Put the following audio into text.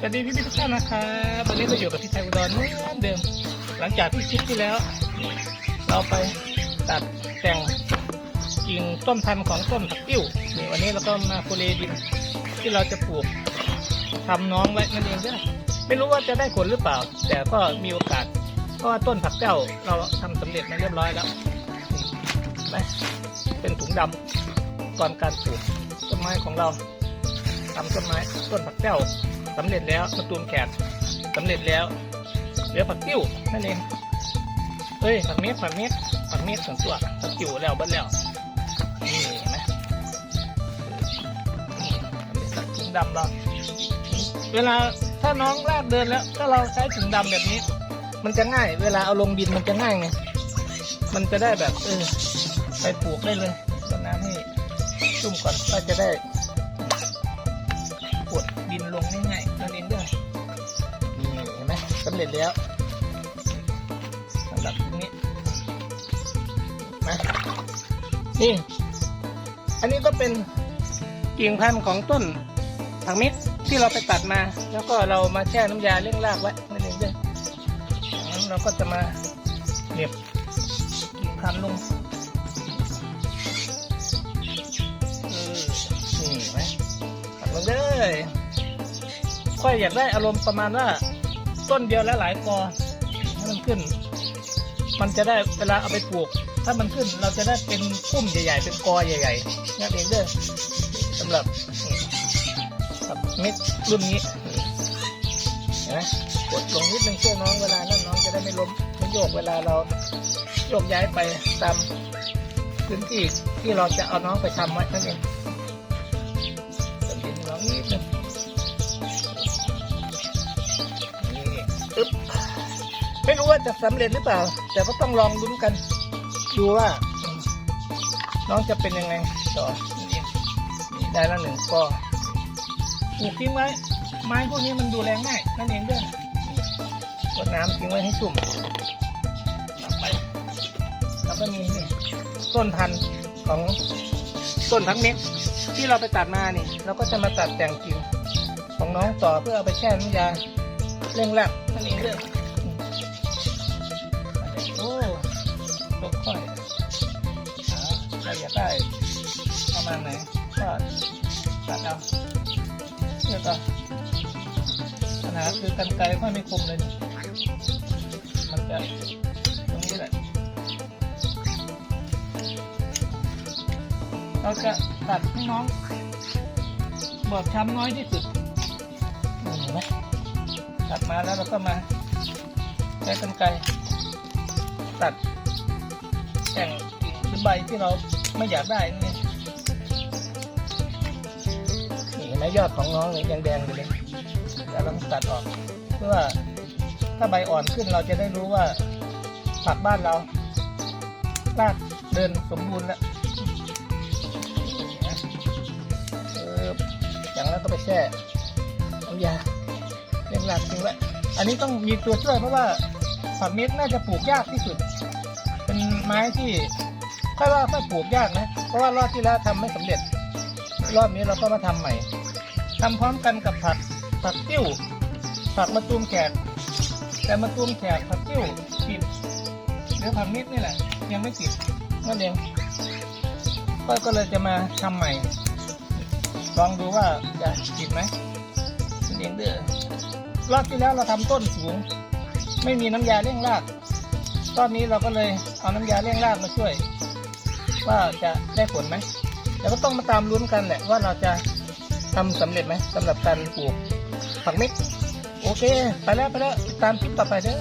สวัสดีพี่พี่ๆทุกท่านนะครับวันนี้เราอยู่กับพี่ไทยอุดรเหมือนเดิม หลังจากที่คลิปที่แล้ว เราไปตัดแต่งกิ่งต้นพันธุ์ของต้นผักติ้วนี่วันนี้เราก็มาโคเลดินที่เราจะปลูกทำน้องไว้นั่นเองด้อไม่รู้ว่าจะได้ผลหรือเปล่า แต่ก็มีโอกาส เพราะว่าต้นผักเจ้าเราทำสำเร็จมาเรียบร้อยแล้วนี่เห็นไหมเป็นถุงดำก่อนการปลูกต้นไม้ของเรา ทำต้นไม้ต้นผักเจ้าสำเร็จแล้วมะตูมแขกสำเร็จแล้วเหลือผักติ้วนั่นเองเฮ้ยผักเม็ดผักเม็ดผักเม็ดส่วนตัวผักติ้วแล้วเบิ้แล้วนี่เห็นไหมนี่สำเร็จแล้วถุงดำเราเวลาถ้าน้องลากเดินแล้ว ถ้าเราใช้ถุงดำแบบนี้ มันจะง่าย เวลาเอาลงดินมันจะง่ายไงมันจะได้แบบเออไปปลูกได้เลยตอนน้ำให้ชุ่มก่อนก็จะได้ ดินลงง่ายๆนั่นเองเด้อนี่เห็นไหมสำเร็จแล้วสำหรับตรงนี้นะนี่ อันนี้ก็เป็นกิ่งพันธุ์ของต้นผักเม็ดที่เราไปตัดมา แล้วก็เรามาแช่น้ำยาเร่งรากไว้นั่นเองด้อจากนั้นเราก็จะมาเหน็บกิ่งพันธุ์ลงเออนี่เห็นไหมตัดลงเลย ค่อยอยากได้อารมณ์ประมาณว่า ต้นเดียวแล้วหลายกอให้มันขึ้น มันจะได้เวลาเอาไปปลูก ถ้ามันขึ้นเราจะได้เป็นพุ่มใหญ่ ๆ เป็นกอใหญ่ๆนั่นเองเด้อสำหรับกับเม็ดรุ่นนี้นไหมกดลงนิดนึงเพื่อน้องเวลานั่นน้องจะได้ไม่ล้มไม่โยกเวลาเราโยกย้ายไปตามพื้นที่ที่เราจะเอาน้องไปทำไว้นั่นเองเติมดินให้น้องนิดนึง อึ๊บไม่รู้ว่าจะสำเร็จหรือเปล่า แต่ก็ต้องลองลุ้นกัน ดูว่า น้องจะเป็นยังไงต่อนี่ได้แล้วหนึ่งก็ปลูกทิ้งไว้ ไม้พวกนี้มันดูแลง่ายนั่นเองด้อรดน้ำทิ้งไว้ให้ชุ่มไปแล้วก็มีนี่ต้นพันธุ์ของต้นพักเม็ดที่เราไปตัดมานี่เราก็จะมาตัดแต่งกิ่งของน้องต่อเพื่อเอาไปแช่น้ำยา เร่งรากนั่นเองเด้ออืมโอ้ตกค่อยอ่าใครอยากได้ประมาณไหนก็ตัดเอาเลือกเอาปัญหาคือกันไกลค่อยไม่คมเลยมันจะตรงนี้แหละเราจะตัดให้น้องบอบช้ำน้อยที่สุดเห็นไหม ตัดมาแล้วเราก็มาใช้กันไกลตัดแต่งหรือใบที่เราไม่อยากได้นี่นี่เห็นไหมยอดของน้องยังแดงอยู่เลยจะลองตัดออก เพื่อถ้าใบอ่อนขึ้นเราจะได้รู้ว่าผักบ้านเรารากเดินสมบูรณ์แล้วอออย่างนั้นก็ไปแช่น้ำยา เลี้ยงรากทิ้วอันนี้ต้องมีตัวช่วยเพราะว่าผักเม็ดน่าจะปลูกยากที่สุด เป็นไม้ที่ถ้าว่าถ้าปลูกยากนะ เพราะว่ารอบที่แล้วทำไม่สำเร็จ รอบนี้เราก็มาทำใหม่ทำพร้อมกันกับผักผักติ้วผักมะตูมแขกแต่มะตูมแขกผักติ้วติดหรือผักนิดนี่แหละ ยังไม่ติดนั่นเองก็ก็เลยจะมาทำใหม่ ลองดูว่าจะติดไหมนั่นเองเด้อ รอบที่แล้วเราทำต้นสูง ไม่มีน้ำยาเร่งราก ตอนนี้เราก็เลยเอาน้ำยาเร่งรากมาช่วย ว่าจะได้ผลไหมแต่ก็ต้องมาตามลุ้นกันแหละว่าเราจะทำสำเร็จไหมสำหรับการปลูกผักเม็ดโอเค ไปแล้วไปแล้วติดตามคลิปต่อไปเด้อ